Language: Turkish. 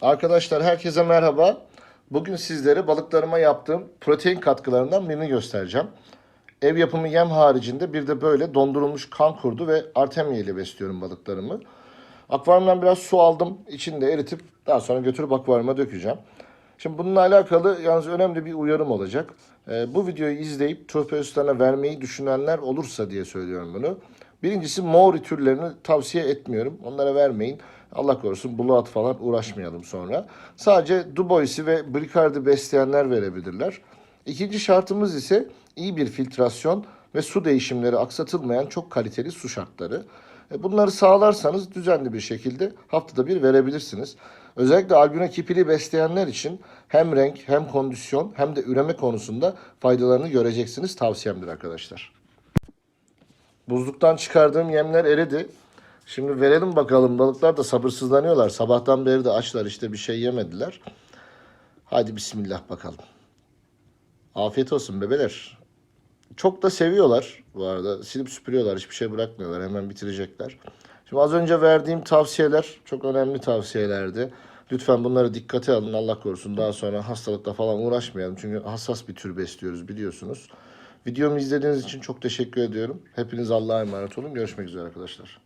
Arkadaşlar herkese merhaba. Bugün sizlere balıklarıma yaptığım protein katkılarından birini göstereceğim. Ev yapımı yem haricinde bir de böyle dondurulmuş kan kurdu ve artemia ile besliyorum balıklarımı. Akvaryumdan biraz su aldım. İçinde eritip daha sonra götürüp akvaryuma dökeceğim. Şimdi bununla alakalı yalnız önemli bir uyarım olacak. Ee, bu videoyu izleyip tropeuslarına vermeyi düşünenler olursa diye söylüyorum bunu. Birincisi Maori türlerini tavsiye etmiyorum. Onlara vermeyin. Allah korusun buluat falan uğraşmayalım sonra. Sadece Dubois'i ve Bricardi besleyenler verebilirler. İkinci şartımız ise iyi bir filtrasyon ve su değişimleri aksatılmayan çok kaliteli su şartları. E, Bunları sağlarsanız düzenli bir şekilde haftada bir verebilirsiniz. Özellikle albino kipili besleyenler için hem renk hem kondisyon hem de üreme konusunda faydalarını göreceksiniz tavsiyemdir arkadaşlar. Buzluktan çıkardığım yemler eridi. Şimdi verelim bakalım balıklar da sabırsızlanıyorlar. Sabahtan beri de açlar işte bir şey yemediler. Hadi bismillah bakalım. Afiyet olsun bebeler. Çok da seviyorlar bu arada. Silip süpürüyorlar. Hiçbir şey bırakmıyorlar. Hemen bitirecekler. Şimdi az önce verdiğim tavsiyeler çok önemli tavsiyelerdi. Lütfen bunları dikkate alın. Allah korusun daha sonra hastalıkla falan uğraşmayalım. Çünkü hassas bir tür besliyoruz biliyorsunuz. Videomu izlediğiniz için çok teşekkür ediyorum. Hepiniz Allah'a emanet olun. Görüşmek üzere arkadaşlar.